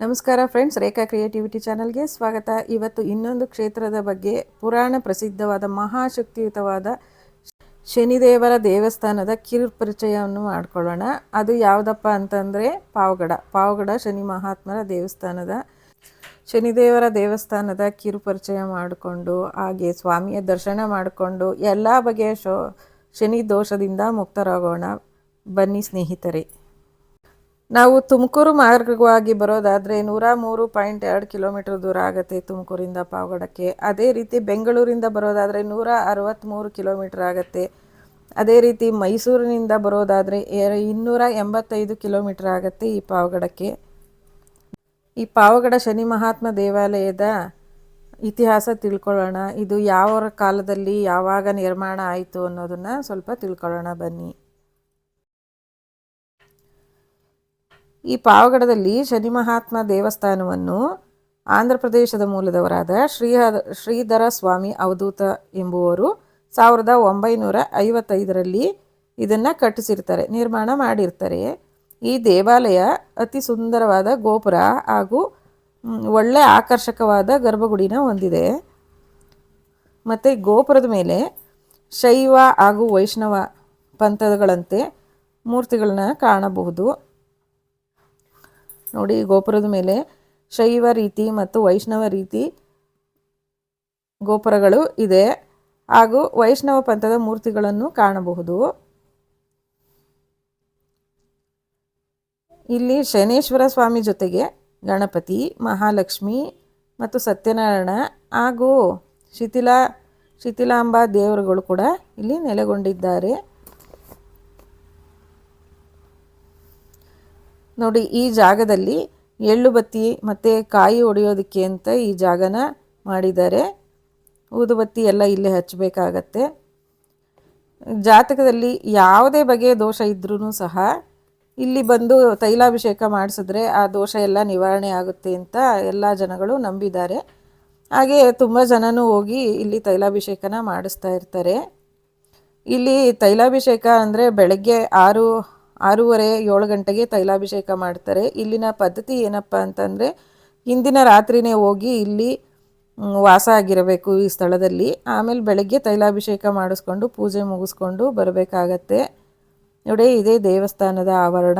ನಮಸ್ಕಾರ ಫ್ರೆಂಡ್ಸ್, ರೇಖಾ ಕ್ರಿಯೇಟಿವಿಟಿ ಚಾನಲ್ಗೆ ಸ್ವಾಗತ. ಇವತ್ತು ಇನ್ನೊಂದು ಕ್ಷೇತ್ರದ ಬಗ್ಗೆ ಪುರಾಣ ಪ್ರಸಿದ್ಧವಾದ ಮಹಾಶಕ್ತಿಯುತವಾದ ಶನಿದೇವರ ದೇವಸ್ಥಾನದ ಕಿರು ಪರಿಚಯವನ್ನು ಮಾಡ್ಕೊಳ್ಳೋಣ. ಅದು ಯಾವುದಪ್ಪ ಅಂತಂದರೆ ಪಾವಗಡ. ಪಾವಗಡ ಶನಿ ಮಹಾತ್ಮರ ದೇವಸ್ಥಾನದ, ಶನಿದೇವರ ದೇವಸ್ಥಾನದ ಕಿರು ಪರಿಚಯ ಮಾಡಿಕೊಂಡು, ಹಾಗೆ ಸ್ವಾಮಿಯ ದರ್ಶನ ಮಾಡಿಕೊಂಡು, ಎಲ್ಲ ಬಗೆಯ ಶೋ, ಶನಿ ದೋಷದಿಂದ ಮುಕ್ತರಾಗೋಣ. ಬನ್ನಿ ಸ್ನೇಹಿತರೆ. ನಾವು ತುಮಕೂರು ಮಾರ್ಗವಾಗಿ ಬರೋದಾದರೆ ನೂರ ಮೂರು ಪಾಯಿಂಟ್ ಎರಡು ಕಿಲೋಮೀಟರ್ ದೂರ ಆಗುತ್ತೆ ತುಮಕೂರಿಂದ ಪಾವಗಡಕ್ಕೆ. ಅದೇ ರೀತಿ ಬೆಂಗಳೂರಿಂದ ಬರೋದಾದರೆ ನೂರ ಅರವತ್ತ್ಮೂರು ಕಿಲೋಮೀಟರ್ ಆಗುತ್ತೆ. ಅದೇ ರೀತಿ ಮೈಸೂರಿನಿಂದ ಬರೋದಾದರೆ ಇನ್ನೂರ ಎಂಬತ್ತೈದು ಕಿಲೋಮೀಟರ್ ಆಗುತ್ತೆ ಈ ಪಾವಗಡಕ್ಕೆ. ಈ ಪಾವಗಡ ಶನಿ ಮಹಾತ್ಮ ದೇವಾಲಯದ ಇತಿಹಾಸ ತಿಳ್ಕೊಳ್ಳೋಣ. ಇದು ಯಾವ ಕಾಲದಲ್ಲಿ ಯಾವಾಗ ನಿರ್ಮಾಣ ಆಯಿತು ಅನ್ನೋದನ್ನು ಸ್ವಲ್ಪ ತಿಳ್ಕೊಳ್ಳೋಣ ಬನ್ನಿ. ಈ ಪಾವಗಡದಲ್ಲಿ ಶನಿ ಮಹಾತ್ಮ ದೇವಸ್ಥಾನವನ್ನು ಆಂಧ್ರ ಪ್ರದೇಶದ ಮೂಲದವರಾದ ಶ್ರೀಹ ಶ್ರೀಧರ ಸ್ವಾಮಿ ಅವಧೂತ ಎಂಬುವರು ಸಾವಿರದ ಒಂಬೈನೂರ ಐವತ್ತೈದರಲ್ಲಿ ಇದನ್ನು ಕಟ್ಟಿಸಿರ್ತಾರೆ, ನಿರ್ಮಾಣ ಮಾಡಿರ್ತಾರೆ. ಈ ದೇವಾಲಯ ಅತಿ ಸುಂದರವಾದ ಗೋಪುರ ಹಾಗೂ ಒಳ್ಳೆ ಆಕರ್ಷಕವಾದ ಗರ್ಭಗುಡಿನ ಹೊಂದಿದೆ. ಮತ್ತು ಗೋಪುರದ ಮೇಲೆ ಶೈವ ಹಾಗೂ ವೈಷ್ಣವ ಪಂಥಗಳಂತೆ ಮೂರ್ತಿಗಳನ್ನ ಕಾಣಬಹುದು. ನೋಡಿ, ಗೋಪುರದ ಮೇಲೆ ಶೈವ ರೀತಿ ಮತ್ತು ವೈಷ್ಣವ ರೀತಿ ಗೋಪುರಗಳು ಇದೆ. ಹಾಗೂ ವೈಷ್ಣವ ಪಂಥದ ಮೂರ್ತಿಗಳನ್ನು ಕಾಣಬಹುದು. ಇಲ್ಲಿ ಶನೇಶ್ವರ ಸ್ವಾಮಿ ಜೊತೆಗೆ ಗಣಪತಿ, ಮಹಾಲಕ್ಷ್ಮಿ ಮತ್ತು ಸತ್ಯನಾರಾಯಣ ಹಾಗೂ ಶಿಥಿಲಾ, ಶಿಥಿಲಾಂಬ ದೇವರುಗಳು ಕೂಡ ಇಲ್ಲಿ ನೆಲೆಗೊಂಡಿದ್ದಾರೆ. ನೋಡಿ, ಈ ಜಾಗದಲ್ಲಿ ಎಳ್ಳು ಬತ್ತಿ ಮತ್ತು ಕಾಯಿ ಒಡೆಯೋದಕ್ಕೆ ಅಂತ ಈ ಜಾಗನ ಮಾಡಿದ್ದಾರೆ. ಊದುಬತ್ತಿ ಎಲ್ಲ ಇಲ್ಲೇ ಹಚ್ಚಬೇಕಾಗತ್ತೆ. ಜಾತಕದಲ್ಲಿ ಯಾವುದೇ ಬಗೆಯ ದೋಷ ಇದ್ರೂ ಸಹ ಇಲ್ಲಿ ಬಂದು ತೈಲಾಭಿಷೇಕ ಮಾಡಿಸಿದ್ರೆ ಆ ದೋಷ ಎಲ್ಲ ನಿವಾರಣೆ ಆಗುತ್ತೆ ಅಂತ ಎಲ್ಲ ಜನಗಳು ನಂಬಿದ್ದಾರೆ. ಹಾಗೆ ತುಂಬ ಜನನೂ ಹೋಗಿ ಇಲ್ಲಿ ತೈಲಾಭಿಷೇಕನ ಮಾಡಿಸ್ತಾ ಇರ್ತಾರೆ. ಇಲ್ಲಿ ತೈಲಾಭಿಷೇಕ ಅಂದರೆ ಬೆಳಗ್ಗೆ ಆರು ಆರೂವರೆ, ಏಳು ಗಂಟೆಗೆ ತೈಲಾಭಿಷೇಕ ಮಾಡ್ತಾರೆ. ಇಲ್ಲಿನ ಪದ್ಧತಿ ಏನಪ್ಪ ಅಂತಂದರೆ, ಹಿಂದಿನ ರಾತ್ರಿನೇ ಹೋಗಿ ಇಲ್ಲಿ ವಾಸ ಆಗಿರಬೇಕು ಈ ಸ್ಥಳದಲ್ಲಿ. ಆಮೇಲೆ ಬೆಳಗ್ಗೆ ತೈಲಾಭಿಷೇಕ ಮಾಡಿಸ್ಕೊಂಡು, ಪೂಜೆ ಮುಗಿಸ್ಕೊಂಡು ಬರಬೇಕಾಗತ್ತೆ. ನೋಡಿ, ಇದೇ ದೇವಸ್ಥಾನದ ಆವರಣ.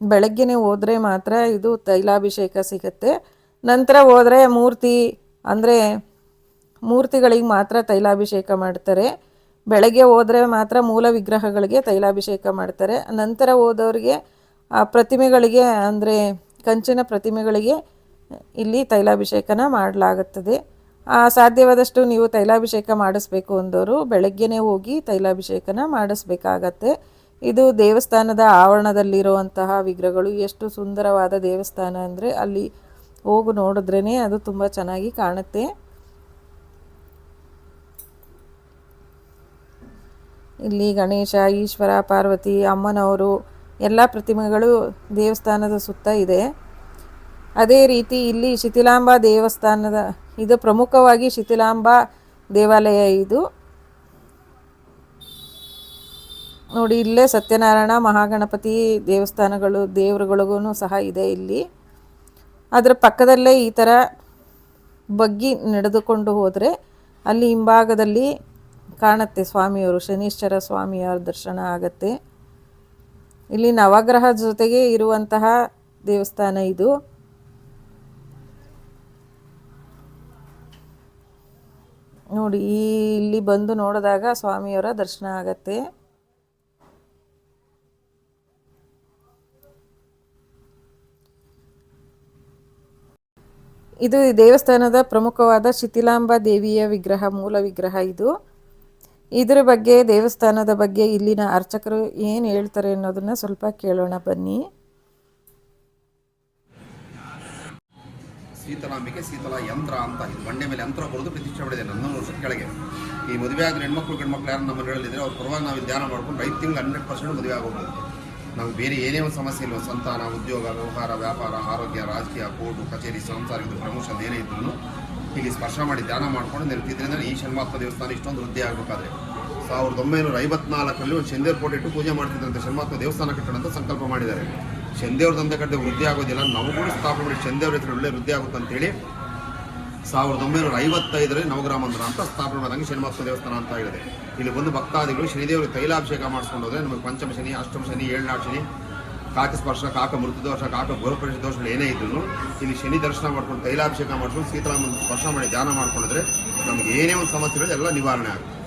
ಬೆಳಗ್ಗೆನೆ ಹೋದರೆ ಮಾತ್ರ ಇದು ತೈಲಾಭಿಷೇಕ ಸಿಗುತ್ತೆ. ನಂತರ ಹೋದರೆ ಮೂರ್ತಿ, ಅಂದರೆ ಮೂರ್ತಿಗಳಿಗೆ ಮಾತ್ರ ತೈಲಾಭಿಷೇಕ ಮಾಡ್ತಾರೆ. ಬೆಳಗ್ಗೆ ಹೋದರೆ ಮಾತ್ರ ಮೂಲ ವಿಗ್ರಹಗಳಿಗೆ ತೈಲಾಭಿಷೇಕ ಮಾಡ್ತಾರೆ. ನಂತರ ಹೋದವರಿಗೆ, ಆ ಪ್ರತಿಮೆಗಳಿಗೆ ಅಂದರೆ ಕಂಚಿನ ಪ್ರತಿಮೆಗಳಿಗೆ ಇಲ್ಲಿ ತೈಲಾಭಿಷೇಕನ ಮಾಡಲಾಗುತ್ತದೆ. ಸಾಧ್ಯವಾದಷ್ಟು ನೀವು ತೈಲಾಭಿಷೇಕ ಮಾಡಿಸ್ಬೇಕು ಅಂದವರು ಬೆಳಗ್ಗೆನೇ ಹೋಗಿ ತೈಲಾಭಿಷೇಕನ ಮಾಡಿಸ್ಬೇಕಾಗತ್ತೆ. ಇದು ದೇವಸ್ಥಾನದ ಆವರಣದಲ್ಲಿರುವಂತಹ ವಿಗ್ರಹಗಳು. ಎಷ್ಟು ಸುಂದರವಾದ ದೇವಸ್ಥಾನ ಅಂದರೆ ಅಲ್ಲಿ ಹೋಗಿ ನೋಡಿದ್ರೇ ಅದು ತುಂಬ ಚೆನ್ನಾಗಿ ಕಾಣುತ್ತೆ. ಇಲ್ಲಿ ಗಣೇಶ, ಈಶ್ವರ, ಪಾರ್ವತಿ, ಅಮ್ಮನವರು, ಎಲ್ಲ ಪ್ರತಿಮೆಗಳು ದೇವಸ್ಥಾನದ ಸುತ್ತ ಇದೆ. ಅದೇ ರೀತಿ ಇಲ್ಲಿ ಶಿಥಿಲಾಂಬ ದೇವಸ್ಥಾನದ, ಇದು ಪ್ರಮುಖವಾಗಿ ಶಿಥಿಲಾಂಬ ದೇವಾಲಯ ಇದು. ನೋಡಿ, ಇಲ್ಲೇ ಸತ್ಯನಾರಾಯಣ ಮಹಾಗಣಪತಿ ದೇವಸ್ಥಾನಗಳು, ದೇವರುಗಳಿಗೂ ಸಹ ಇದೆ ಇಲ್ಲಿ. ಅದರ ಪಕ್ಕದಲ್ಲೇ ಈ ಥರ ಬಗ್ಗಿ ನಡೆದುಕೊಂಡು ಹೋದರೆ, ಅಲ್ಲಿ ಹಿಂಭಾಗದಲ್ಲಿ ಕಾಣುತ್ತೆ ಸ್ವಾಮಿಯವರು ಶನೀಶ್ವರ ಸ್ವಾಮಿಯವರ ದರ್ಶನ ಆಗತ್ತೆ. ಇಲ್ಲಿ ನವಗ್ರಹ ಜೊತೆಗೆ ಇರುವಂತಹ ದೇವಸ್ಥಾನ ಇದು. ನೋಡಿ, ಈ ಇಲ್ಲಿ ಬಂದು ನೋಡಿದಾಗ ಸ್ವಾಮಿಯವರ ದರ್ಶನ ಆಗತ್ತೆ. ಇದು ದೇವಸ್ಥಾನದ ಪ್ರಮುಖವಾದ ಶಿಥಿಲಾಂಬ ದೇವಿಯ ವಿಗ್ರಹ, ಮೂಲ ವಿಗ್ರಹ ಇದು. ಇದರ ಬಗ್ಗೆ, ದೇವಸ್ಥಾನದ ಬಗ್ಗೆ ಇಲ್ಲಿನ ಅರ್ಚಕರು ಏನು ಹೇಳ್ತಾರೆ ಅನ್ನೋದನ್ನ ಸ್ವಲ್ಪ ಕೇಳೋಣ, ಬನ್ನಿ. ಶೀತಲಾಂಬಿಕೆ ಶೀತಲ ಯಂತ್ರ ಅಂತ ಇದು ಬಂಡೆ ಮೇಲೆ ಯಂತ್ರ ಬರೆದು ಪ್ರತಿಷ್ಠೆ ಮಾಡಿದೆ ಹನ್ನೊಂದು ವರ್ಷದ ಕೆಳಗೆ. ಈ ಮದುವೆ ಆದ್ರೆ ಹೆಣ್ಮಕ್ಳು, ಗಂಡ್ಮಕ್ಳು ಯಾರು ನಮ್ಮ ಹೇಳಿದ್ರೆ ಅವ್ರ ಪರವಾಗಿ ನಾವು ಧ್ಯಾನ ಮಾಡ್ಕೊಂಡು ಐದು ತಿಂಗಳು ಹಂಡ್ರೆಡ್ ಪರ್ಸೆಂಟ್ ಮದುವೆ ಆಗೋಗ್ಬೋದು. ನಾವು ಬೇರೆ ಏನೇ ಒಂದು ಸಮಸ್ಯೆ ಇಲ್ಲ ಸಂತಾನ, ಉದ್ಯೋಗ, ವ್ಯವಹಾರ, ವ್ಯಾಪಾರ, ಆರೋಗ್ಯ, ರಾಜಕೀಯ, ಕೋರ್ಟು, ಕಚೇರಿ, ಸಂಸಾರ ಪ್ರಮೋಷನ್ ಏನೇ ಇದ್ರು ಇಲ್ಲಿ ಸ್ಪರ್ಶ ಮಾಡಿ ಧ್ಯಾನ ಮಾಡ್ಕೊಂಡು ನಿಲ್ತಿದ್ರಿಂದ ಈ ಶನ್ಮಾತ್ಮ ದೇವಸ್ಥಾನ ಇಷ್ಟೊಂದು ವೃದ್ಧಿ ಆಗಬೇಕಾದ್ರೆ. ಸಾವಿರದ ಒಂಬೈನೂರ ಐವತ್ನಾಲ್ಕರಲ್ಲಿ ಒಂದು ಶನಿದೇವ್ರ ಕೋಟೆ ಇಟ್ಟು ಪೂಜೆ ಮಾಡ್ತಿದ್ರಂತೆ. ಶನ್ಮಾತ್ಮ ದೇವಸ್ಥಾನ ಕಟ್ಟಣ ಅಂತ ಸಂಕಲ್ಪ ಮಾಡಿದ್ದಾರೆ. ಶಂದೇವ್ರ ತಂದೆ ವೃದ್ಧಿಯಾಗೋದಿಲ್ಲ ವೃದ್ಧಿ ಆಗೋದಿಲ್ಲ. ನಾವು ಸ್ಥಾಪನೆ ಮಾಡಿ ಶಂದೇವ್ರ ಹೆಸರು ಒಳ್ಳೆ ವೃದ್ಧಿ ಆಗುತ್ತೆ ಅಂತೇಳಿ ಸಾವಿರದ ಒಂಬೈನೂರ ಐವತ್ತೈದರಲ್ಲಿ ನವಗ್ರಾಮ ಮಂದಿರ ಅಂತ ಸ್ಥಾಪನೆ ಮಾಡಿದಂಗೆ ಶನಿಮಾತ್ಮ ದೇವಸ್ಥಾನ ಅಂತ ಹೇಳಿದೆ. ಇಲ್ಲಿ ಬಂದು ಭಕ್ತಾದಿಗಳು ಶ್ರೀದೇವರು ತೈಲಾಭಿಷೇಕ ಮಾಡಿಸ್ಕೊಂಡು ಹೋದ್ರೆ ನಮಗೆ ಪಂಚಮ ಶನಿ, ಅಷ್ಟಮ ಶನಿ ಏಳನಾಡು ಶನಿ ಕಾಕ ಸ್ಪರ್ಶ ಕಾಕ ಮೃತ ದೋಷ ಕಾಕ ಗೋರಪರಿಷ ದೋಷಗಳು ಏನೇ ಇದ್ರು ಇಲ್ಲಿ ಶನಿ ದರ್ಶನ ಮಾಡ್ಕೊಂಡು, ತೈಲಾಭಿಷೇಕ ಮಾಡ್ಕೊಂಡು ಸೀತಾರಾಮನ ಸ್ಪರ್ಶ ಮಾಡಿ ಧ್ಯಾನ ಮಾಡ್ಕೊಂಡಿದ್ರೆ ನಮ್ಗೆ ಏನೇ ಒಂದು ಸಮಸ್ಯೆಗಳು ಎಲ್ಲ ನಿವಾರಣೆ ಆಗುತ್ತೆ.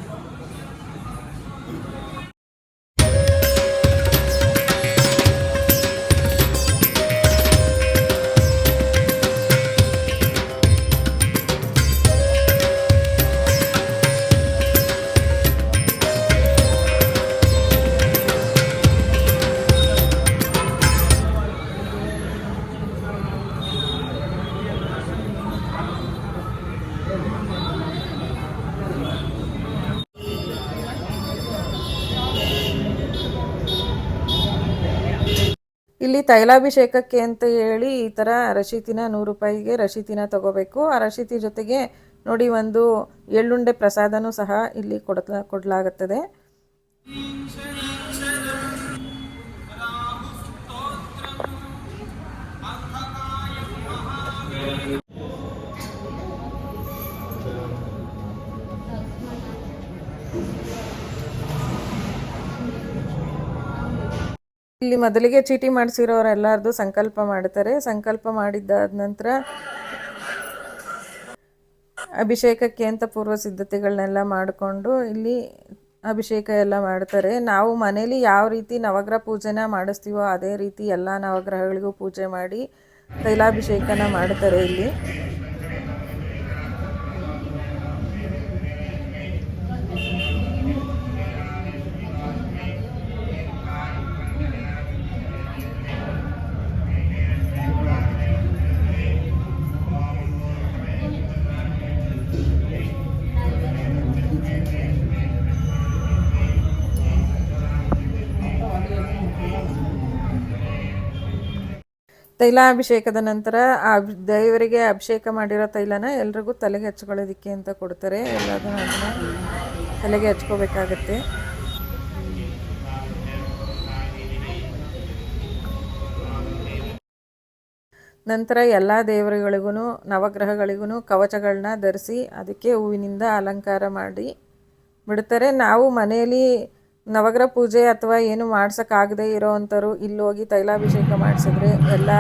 ಇಲ್ಲಿ ತೈಲಾಭಿಷೇಕಕ್ಕೆ ಅಂತ ಹೇಳಿ ಈ ಥರ ರಶೀತಿನ ನೂರು ರೂಪಾಯಿಗೆ ರಶೀತಿನ ತಗೋಬೇಕು. ಆ ರಶೀತಿ ಜೊತೆಗೆ ನೋಡಿ ಒಂದು ಎಳ್ಳುಂಡೆ ಪ್ರಸಾದನೂ ಸಹ ಇಲ್ಲಿ ಕೊಡ ಕೊಡಲಾಗುತ್ತದೆ. ಇಲ್ಲಿ ಮೊದಲಿಗೆ ಚೀಟಿ ಮಾಡಿಸಿರೋರೆಲ್ಲರದು ಸಂಕಲ್ಪ ಮಾಡ್ತಾರೆ. ಸಂಕಲ್ಪ ಮಾಡಿದ್ದಾದ ನಂತರ ಅಭಿಷೇಕಕ್ಕೆ ಅಂತ ಪೂರ್ವ ಸಿದ್ಧತೆಗಳನ್ನೆಲ್ಲ ಮಾಡಿಕೊಂಡು ಇಲ್ಲಿ ಅಭಿಷೇಕ ಎಲ್ಲ ಮಾಡ್ತಾರೆ. ನಾವು ಮನೇಲಿ ಯಾವ ರೀತಿ ನವಗ್ರಹ ಪೂಜೆನ ಮಾಡಿಸ್ತೀವೋ ಅದೇ ರೀತಿ ಎಲ್ಲ ನವಗ್ರಹಗಳಿಗೂ ಪೂಜೆ ಮಾಡಿ ತೈಲಾಭಿಷೇಕನ ಮಾಡ್ತಾರೆ ಇಲ್ಲಿ. ತೈಲಾಭಿಷೇಕದ ನಂತರ ಆ ದೇವರಿಗೆ ಅಭಿಷೇಕ ಮಾಡಿರೋ ತೈಲನ ಎಲ್ರಿಗೂ ತಲೆಗೆ ಹಚ್ಕೊಳ್ಳೋದಿಕ್ಕೆ ಅಂತ ಕೊಡ್ತಾರೆ. ಎಲ್ಲದನ್ನು ತಲೆಗೆ ಹಚ್ಕೋಬೇಕಾಗತ್ತೆ. ನಂತರ ಎಲ್ಲ ದೇವರುಗಳಿಗೂ ನವಗ್ರಹಗಳಿಗೂ ಕವಚಗಳನ್ನ ಧರಿಸಿ ಅದಕ್ಕೆ ಹೂವಿನಿಂದ ಅಲಂಕಾರ ಮಾಡಿ ಬಿಡ್ತಾರೆ. ನಾವು ಮನೆಯಲ್ಲಿ ನವಗ್ರಹ ಪೂಜೆ ಅಥವಾ ಏನು ಮಾಡ್ಸೋಕ್ಕಾಗದೇ ಇರೋ ಅಂಥವ್ರು ಇಲ್ಲಿ ಹೋಗಿ ತೈಲಾಭಿಷೇಕ ಮಾಡಿಸಿದ್ರೆ ಎಲ್ಲ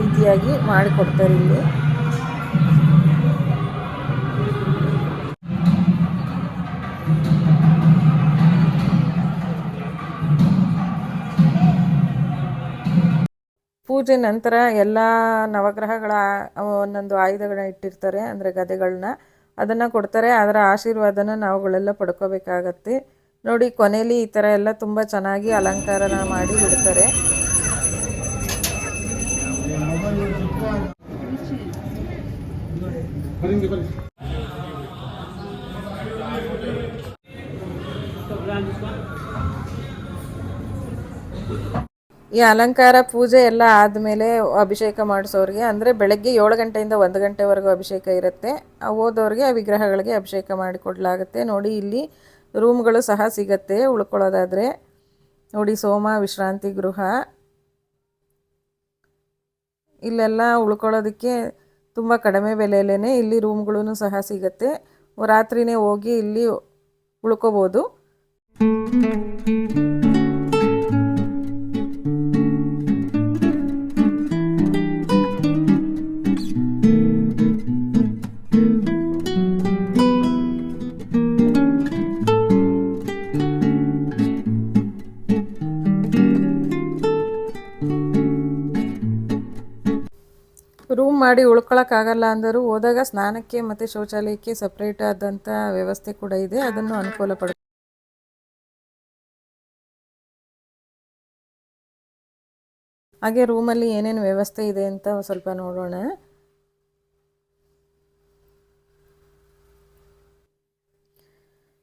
ರೀತಿಯಾಗಿ ಮಾಡಿಕೊಡ್ತಾರೆ ಇಲ್ಲಿ. ಪೂಜೆ ನಂತರ ಎಲ್ಲ ನವಗ್ರಹಗಳ ಒಂದೊಂದು ಆಯುಧಗಳನ್ನ ಇಟ್ಟಿರ್ತಾರೆ, ಅಂದರೆ ಗದೆಗಳನ್ನ ಅದನ್ನು ಕೊಡ್ತಾರೆ. ಅದರ ಆಶೀರ್ವಾದನ ನಾವುಗಳೆಲ್ಲ ಪಡ್ಕೋಬೇಕಾಗತ್ತೆ. ನೋಡಿ ಕೊನೆಯಲ್ಲಿ ಈ ಥರ ಎಲ್ಲ ತುಂಬ ಚೆನ್ನಾಗಿ ಅಲಂಕಾರನ ಮಾಡಿ ಬಿಡ್ತಾರೆ ಈ ಅಲಂಕಾರ ಪೂಜೆ ಎಲ್ಲ ಆದಮೇಲೆ ಅಭಿಷೇಕ ಮಾಡಿಸೋರಿಗೆ, ಅಂದರೆ ಬೆಳಗ್ಗೆ ಏಳು ಗಂಟೆಯಿಂದ ಒಂದು ಗಂಟೆವರೆಗೂ ಅಭಿಷೇಕ ಇರುತ್ತೆ. ಹೋದವ್ರಿಗೆ ಆ ವಿಗ್ರಹಗಳಿಗೆ ಅಭಿಷೇಕ ಮಾಡಿಕೊಡ್ಲಾಗುತ್ತೆ. ನೋಡಿ, ಇಲ್ಲಿ ರೂಮ್ಗಳು ಸಹ ಸಿಗತ್ತೆ, ಉಳ್ಕೊಳ್ಳೋದಾದರೆ. ನೋಡಿ, ಸೋಮ, ವಿಶ್ರಾಂತಿ ಗೃಹ. ಇಲ್ಲೆಲ್ಲ ಉಳ್ಕೊಳ್ಳೋದಕ್ಕೆ ತುಂಬ ಕಡಿಮೆ ಬೆಲೆಯಲ್ಲೇ ಇಲ್ಲಿ ರೂಮ್ಗಳೂ ಸಹ ಸಿಗತ್ತೆ. ರಾತ್ರಿನೇ ಹೋಗಿ ಇಲ್ಲಿ ಉಳ್ಕೋಬೋದು. ಮಾಡಿ ಉಳ್ಕೊಳಕ್ಕಾಗಲ್ಲ ಅಂದರೂ ಹೋದಾಗ ಸ್ನಾನಕ್ಕೆ ಮತ್ತು ಶೌಚಾಲಯಕ್ಕೆ ಸಪ್ರೇಟ್ ಆದಂಥ ವ್ಯವಸ್ಥೆ ಕೂಡ ಇದೆ. ಅದನ್ನು ಅನುಕೂಲ ಪಡ ಹಾಗೆ ರೂಮಲ್ಲಿ ಏನೇನು ವ್ಯವಸ್ಥೆ ಇದೆ ಅಂತ ಸ್ವಲ್ಪ ನೋಡೋಣ.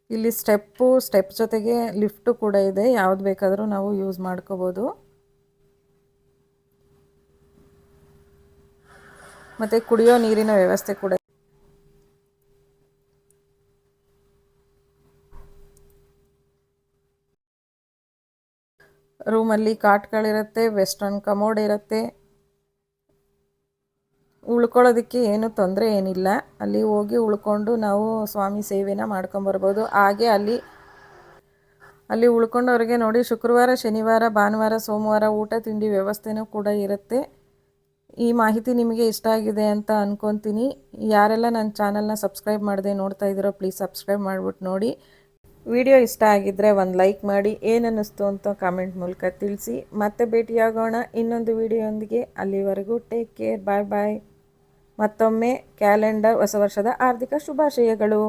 ಇಲ್ಲಿ ಸ್ಟೆಪ್ಪು ಸ್ಟೆಪ್ ಜೊತೆಗೆ ಲಿಫ್ಟು ಕೂಡ ಇದೆ. ಯಾವ್ದು ಬೇಕಾದರೂ ನಾವು ಯೂಸ್ ಮಾಡ್ಕೋಬೋದು. ಮತ್ತೆ ಕುಡಿಯೋ ನೀರಿನ ವ್ಯವಸ್ಥೆ ಕೂಡ ರೂಮಲ್ಲಿ ಕಾಟ್ಗಳಿರುತ್ತೆ ವೆಸ್ಟರ್ನ್ ಕಮೋಡ್ ಇರುತ್ತೆ. ಉಳ್ಕೊಳ್ಳೋದಕ್ಕೆ ಏನು ತೊಂದರೆ ಏನಿಲ್ಲ. ಅಲ್ಲಿ ಹೋಗಿ ಉಳ್ಕೊಂಡು ನಾವು ಸ್ವಾಮಿ ಸೇವೆನ ಮಾಡ್ಕೊಂಬರ್ಬೋದು ಹಾಗೆ ಅಲ್ಲಿ ಅಲ್ಲಿ ಉಳ್ಕೊಂಡವ್ರಿಗೆ ನೋಡಿ ಶುಕ್ರವಾರ, ಶನಿವಾರ, ಭಾನುವಾರ, ಸೋಮವಾರ ಊಟ, ತಿಂಡಿ ವ್ಯವಸ್ಥೆನೂ ಕೂಡ ಇರುತ್ತೆ. ಈ ಮಾಹಿತಿ ನಿಮಗೆ ಇಷ್ಟ ಆಗಿದೆ ಅಂತ ಅನ್ಕೊತೀನಿ. ಯಾರೆಲ್ಲ ನನ್ನ ಚಾನಲ್ನ ಸಬ್ಸ್ಕ್ರೈಬ್ ಮಾಡದೆ ನೋಡ್ತಾ ಇದ್ದೀರೋ ಪ್ಲೀಸ್ ಸಬ್ಸ್ಕ್ರೈಬ್ ಮಾಡಿಬಿಟ್ಟು ನೋಡಿ. ವಿಡಿಯೋ ಇಷ್ಟ ಆಗಿದ್ದರೆ ಒಂದು ಲೈಕ್ ಮಾಡಿ, ಏನನ್ನಿಸ್ತು ಅಂತ ಕಾಮೆಂಟ್ ಮೂಲಕ ತಿಳಿಸಿ. ಮತ್ತೆ ಭೇಟಿಯಾಗೋಣ ಇನ್ನೊಂದು ವಿಡಿಯೋಂದಿಗೆ. ಅಲ್ಲಿವರೆಗೂ ಟೇಕ್ ಕೇರ್, ಬಾಯ್ ಬಾಯ್. ಮತ್ತೊಮ್ಮೆ ಕ್ಯಾಲೆಂಡರ್, ಹೊಸ ವರ್ಷದ ಆರ್ಥಿಕ ಶುಭಾಶಯಗಳು.